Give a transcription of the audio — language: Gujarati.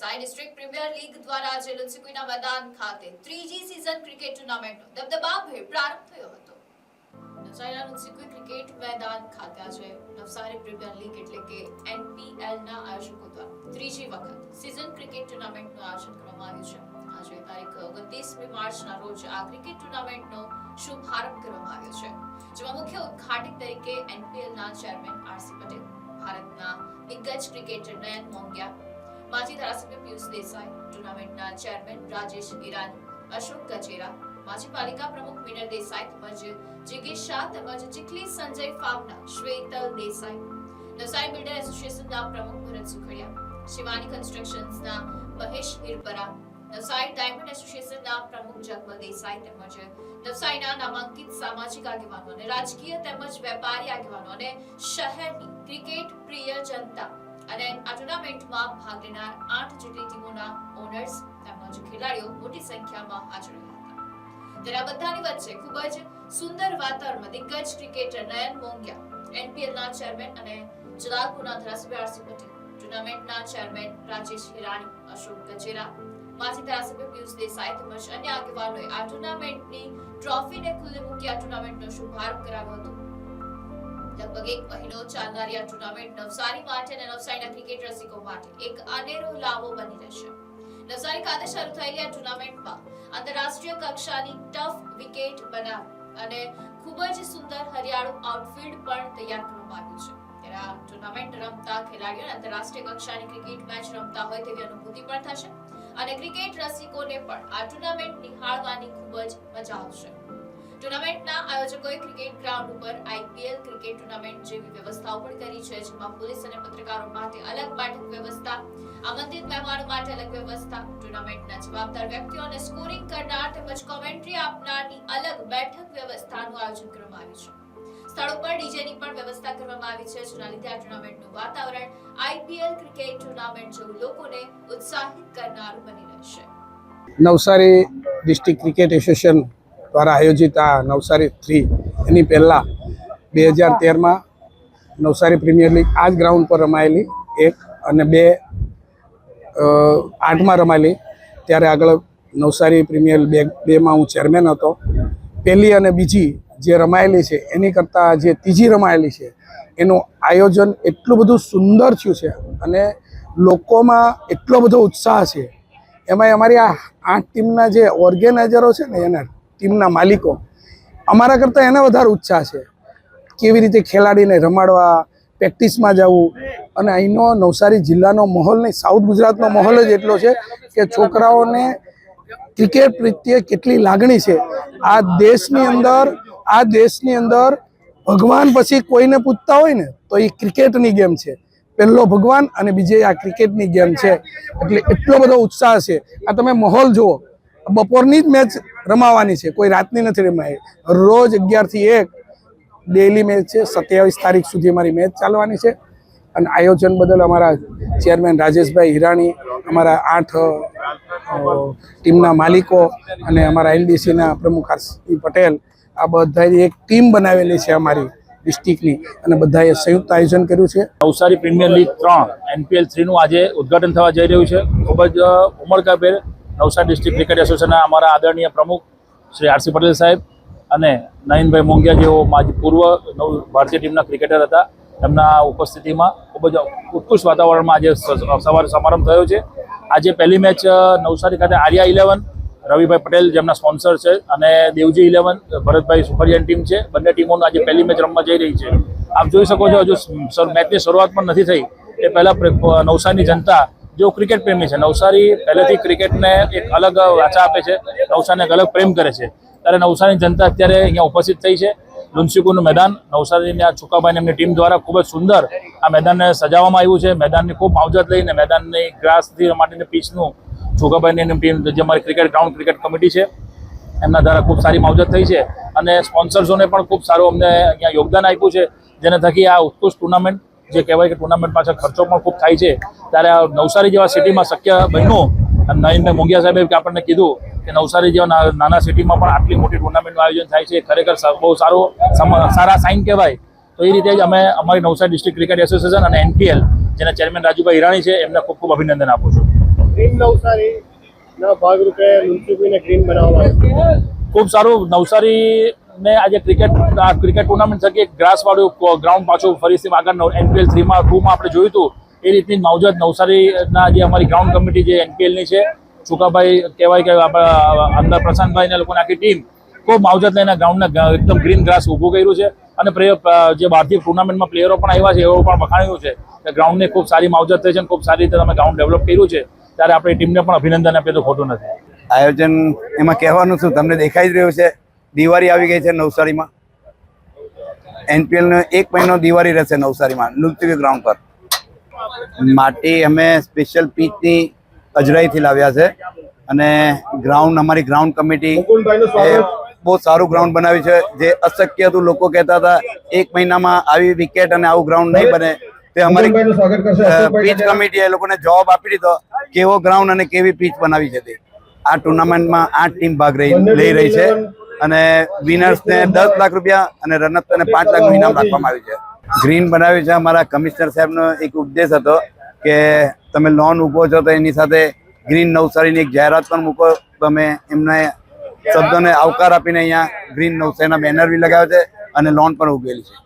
નવસારી ડિસ્ટ્રિક્ટ પ્રીમિયર લીગ દ્વારા આજે લુન્સીકુઈના મેદાન ખાતે ત્રીજી સિઝન ક્રિકેટ ટુર્નામેન્ટનો દબદબાભેર પ્રારંભ થયો હતો. નવસારીના લુન્સીકુઈ ક્રિકેટ મેદાન ખાતે આજે નવસારી પ્રીમિયર લીગ એટલે કે એનપીએલ ના આયોજકો દ્વારા ત્રીજી વખત સિઝન ક્રિકેટ ટુર્નામેન્ટનું આયોજન કરવામાં આવ્યું છે. આજે તારીખ ઓગણત્રીસમી માર્ચના રોજ આ ક્રિકેટ ટુર્નામેન્ટનો શુભારંભ કરવામાં આવ્યો છે. જેમાં મુખ્ય ઉદ્ઘાટક તરીકે એનપીએલના ચેરમેન આરસી પટેલ, ભારતના દિગ્ગજ ક્રિકેટર નયન મોંગિયા માજી ધારાસભ્ય પિયુષ દેસાઈ, ટુર્નામેન્ટના ચેરમેન રાજેશ ઈરાની અશોક કચેરા માજી પાલિકા પ્રમુખ વિનર દેસાઈ તેમજ જિગીશ શાહ તેમજ ચીખલી સંજય ફાવના, શ્વેતલ દેસાઈ. નવસારી બિલ્ડર એસોસિએશનના પ્રમુખ ભરત સુખડિયા, શિવાની કન્સ્ટ્રક્શન્સના મહેશ હિરપરા નવસારી ડાયમંડ એસોસિએશનના પ્રમુખ જગમલ દેસાઈ તેમજ નવસારીના નામાંકિત સામાજિક આગેવાનો અને રાજકીય તેમજ વેપારી આગેવાનો અને શહેરની ક્રિકેટ પ્રિય જનતા અને આ ટુર્નામેન્ટમાં ભાગ લેનાર આઠ જેટલી ટીમોના ઓનર્સ તેમજ ખેલાડીઓ મોટી સંખ્યામાં હાજર રહ્યા હતા. તેના બધાની વચ્ચે ખૂબ જ સુંદર વાતાવરણમાં દિગ્ગજ ક્રિકેટર નયન મોંગિયા એનપીએલના ચેરમેન અને જલાલપુરના ધારાસભ્ય આરસી પટેલ ટુર્નામેન્ટના ચેરમેન રાજેશ હિરાણી, અશોક ગજેરા, માજી ધારાસભ્ય પિયુષ દેસાઈ તેમજ અન્ય આગેવાનોએ આ ટુર્નામેન્ટની ટ્રોફીને ખુલ્લી મૂકી આ ટુર્નામેન્ટનો શુભારંભ કરાવ્યો હતો. લગભગ એક મહિનો ચાલનારી આ ટુર્નામેન્ટ નવસારી માટે અને નવસારીના ક્રિકેટ રસિકો માટે એક અનેરો લાવો બની રહેશે. નવસારી ખાતે શરૂ થયેલી આ ટુર્નામેન્ટમાં આંતરરાષ્ટ્રીય કક્ષાની ટફ વિકેટ બનાવી અને ખૂબ જ સુંદર હરિયાળું આઉટફિલ્ડ પણ તૈયાર કરવામાં આવ્યું છે. આ ટુર્નામેન્ટ રમતા ખેલાડીઓને આંતરરાષ્ટ્રીય કક્ષાની ક્રિકેટ મેચ રમતા હોય તેવી અનુભૂતિ પણ થશે અને ક્રિકેટ રસિકોને પણ આ ટુર્નામેન્ટ નિહાળવાની ખૂબ જ મજા આવશે. ટુર્નામેન્ટના આયોજકોએ ક્રિકેટ ગ્રાઉન્ડ ઉપર આઈપીએલ ક્રિકેટ ટુર્નામેન્ટ જેવી વ્યવસ્થાઓ પણ કરી છે, જેમાં પોલીસ અને પત્રકારો માટે અલગ બેઠક વ્યવસ્થા, આમંત્રિત મહેમાનો માટે અલગ વ્યવસ્થા, ટુર્નામેન્ટના જવાબદાર વ્યક્તિઓ અને સ્કોરિંગ કરનાર તેમજ કોમેન્ટ્રી આપનારની અલગ બેઠક વ્યવસ્થાનું આયોજન કરવામાં આવ્યું છે. સ્થળ ઉપર ડીજેની પણ વ્યવસ્થા કરવામાં આવી છે, જેના લીધે આ ટુર્નામેન્ટનું વાતાવરણ આઈપીએલ ક્રિકેટ ટુર્નામેન્ટ જેવું લોકોને ઉત્સાહિત કરનારું બની રહેશે. નવસારી ડિસ્ટ્રિક્ટ ક્રિકેટ એસોસિએશન દ્વારા આયોજિત આ નવસારી થ્રી એની પહેલાં બે હજાર તેરમાં નવસારી પ્રીમિયર લીગ આ જ ગ્રાઉન્ડ પર રમાયેલી એક અને બે આઠમાં રમાયેલી. ત્યારે આગળ નવસારી પ્રીમિયર બે, બેમાં હું ચેરમેન હતો. પહેલી અને બીજી જે રમાયેલી છે, એની કરતાં જે ત્રીજી રમાયેલી છે, એનું આયોજન એટલું બધું સુંદર થયું છે અને લોકોમાં એટલો બધો ઉત્સાહ છે. એમાંય અમારી આ આઠ ટીમના જે ઓર્ગેનાઇઝરો છે ને, એના ટીમના માલિકો, અમારા કરતાં એના વધારે ઉત્સાહ છે. કેવી રીતે ખેલાડીને રમાડવા, પ્રેક્ટિસમાં જવું અને અહીંનો નવસારી જિલ્લાનો માહોલ નહીં, સાઉથ ગુજરાતનો માહોલ જ એટલો છે કે છોકરાઓને ક્રિકેટ પ્રત્યે કેટલી લાગણી છે. આ દેશની અંદર, આ દેશની અંદર ભગવાન પછી કોઈને પૂછતા હોય ને, તો એ ક્રિકેટની ગેમ છે. પહેલો ભગવાન અને બીજે આ ક્રિકેટની ગેમ છે. એટલે એટલો બધો ઉત્સાહ છે. આ તમે માહોલ જુઓ. બપોરની જ મેચ રમાવાની છે. કોઈ રાતની નથી રમાય. રોજ અગિયારથી એક ડેલી મેચ છે. સત્યાવીસ તારીખ સુધી અમારી મેચ ચાલવાની છે. અને આયોજન બદલ અમારા ચેરમેન રાજેશભાઈ હિરાણી, અમારા આઠ ટીમના માલિકો અને અમારા એનડીસીના પ્રમુખ આરસી પટેલ, આ બધાની એક ટીમ બનાવેલી છે અમારી ડિસ્ટ્રિક્ટની અને બધાએ સંયુક્ત આયોજન કર્યું છે. નવસારી પ્રીમિયર લીગ ત્રણ એનપીએલ થ્રીનું આજે ઉદ્ઘાટન થવા જઈ રહ્યું છે. ખૂબ જ ઉમળકાભેર નવસારી ડિસ્ટ્રિક્ટ ક્રિકેટ એસોસિએશનના અમારા આદરણીય પ્રમુખ શ્રી આરસી પટેલ સાહેબ અને નયનભાઈ મોંગિયા જેઓ માજી પૂર્વ ભારતીય ટીમના ક્રિકેટર હતા એમના ઉપસ્થિતિમાં ખૂબ જ ઉત્કૃષ્ટ વાતાવરણમાં આજે સવારે, સમારંભ થયો છે. આજે પહેલી મેચ નવસારી ખાતે આર્યા ઇલેવન, રવિભાઈ પટેલ જેમના સ્પોન્સર છે અને દેવજી ઇલેવન, ભરતભાઈ સુપરિયન ટીમ છે. બંને ટીમોનું આજે પહેલી મેચ રમવા જઈ રહી છે. આપ જોઈ શકો છો, હજુ મેચની શરૂઆત પણ નથી થઈ. એ પહેલાં નવસારીની જનતા જેઓ ક્રિકેટ પ્રેમી છે. નવસારી પહેલેથી ક્રિકેટને એક અલગ વાચા આપે છે. નવસારીને અલગ પ્રેમ કરે છે. ત્યારે નવસારીની જનતા અત્યારે અહીંયા ઉપસ્થિત થઈ છે. લુન્સીકુનું મેદાન, નવસારીની આ છુકાભાઈ એમની ટીમ દ્વારા ખૂબ જ સુંદર આ મેદાનને સજાવવામાં આવ્યું છે. મેદાનની ખૂબ માવજત લઈને મેદાનની ગ્રાસથી માટેની પીચનું છુકાભાઈની એમની ટીમ, જે અમારી ક્રિકેટ ગ્રાઉન્ડ ક્રિકેટ કમિટી છે, એમના દ્વારા ખૂબ સારી માવજત થઈ છે. અને સ્પોન્સર્સોને પણ ખૂબ સારું અમને અહીંયા યોગદાન આપ્યું છે, જેને થકી આ ઉત્કૃષ્ટ ટુર્નામેન્ટ જે કહેવાય કે ટુર્નામેન્ટ પાછળ ખર્ચો પણ ખૂબ થાય છે ત્યારે આ નવસારી જેવા સિટીમાં શક્ય બન્યું. અને નયનભાઈ મોંઘિયા સાહેબે આપણને કીધું કે નવસારી જેવા નાના સિટીમાં પણ આટલી મોટી ટુર્નામેન્ટનું આયોજન થાય છે ખરેખર બહુ સારો સારા સાઇન કહેવાય. તો એ રીતે જ અમે અમારી નવસારી ડિસ્ટ્રિક્ટ ક્રિકેટ એસોસિએશન અને એનપીએલ જેના ચેરમેન રાજુભાઈ હિરાણી છે એમને ખૂબ ખૂબ અભિનંદન આપું છું. ગ્રીન નવસારી ના ભાગરૂપે લુંચુકીને ગ્રીન બનાવવામાં ખૂબ સારું. નવસારી ને આજે ક્રિકેટ ક્રિકેટ ટુર્નામેન્ટ થકી ગ્રાસ વાળું ગ્રાઉન્ડ પાછું ફરીથી આગળ એનપીએલ થ્રીમાં ટુમાં આપણે જોયું હતું, એ રીતની માવજત નવસારીના જે અમારી ગ્રાઉન્ડ કમિટી જે એનપીએલની છે ચુકાભાઈ કહેવાય કે આપણા અંદર પ્રશાંતભાઈ લોકોની આખી ટીમ ખૂબ માવજત લઈને ગ્રાઉન્ડને એકદમ ગ્રીન ગ્રાસ ઊભું કર્યું છે. અને જે બહારથી ટુર્નામેન્ટમાં પ્લેયરો પણ આવ્યા છે, એવો પણ વખાણ્યું છે કે ગ્રાઉન્ડની ખૂબ સારી માવજત થઈ છે અને ખૂબ સારી રીતે તમે ગ્રાઉન્ડ ડેવલપ કર્યું છે, ત્યારે આપણી ટીમને પણ અભિનંદન આપીએ તો ખોટું નથી. આયોજન એમાં કહેવાનું શું? તમને દેખાઈ જ રહ્યું છે. દિવાળી આવી ગઈ છે નવસારીમાં. એનપીએલનો એક મહિનો દિવાળી રહેશે નવસારીમાં લુલતીવી ગ્રાઉન્ડ પર. માટી અમે સ્પેશિયલ પીચની અજરાઈથી લાવ્યા છે અને ગ્રાઉન્ડ અમારી ગ્રાઉન્ડ કમિટી બહુ સારું ગ્રાઉન્ડ બનાવ્યું છે. જે અશક્ય હતું લોકો કહેતા હતા એક મહિનામાં આવી વિકેટ અને આવું ગ્રાઉન્ડ નહીં બને. તે અમારી પીચ કમિટી કમિટીએ એ લોકોને જવાબ આપી દીધો કેવો ગ્રાઉન્ડ અને કેવી પીચ બનાવી છે તે. આ ટુર્નામેન્ટમાં આઠ ટીમ ભાગ રહી લઈ રહી છે. અને વિનર્સને દસ લાખ રૂપિયા અને રનર્સને પાંચ લાખનું ઇનામ રાખવામાં આવ્યું છે. ગ્રીન બનાવ્યું છે. અમારા કમિશનર સાહેબનો એક ઉદ્દેશ હતો કે તમે લોન ઊભો છો તો એની સાથે ગ્રીન નવસારીની એક જાહેરાત પણ મૂકો. તમે એમને શબ્દોને આવકાર આપીને અહીંયા ગ્રીન નવસારીના બેનર બી લગાવ્યો છે અને લોન પણ ઉગેલી છે.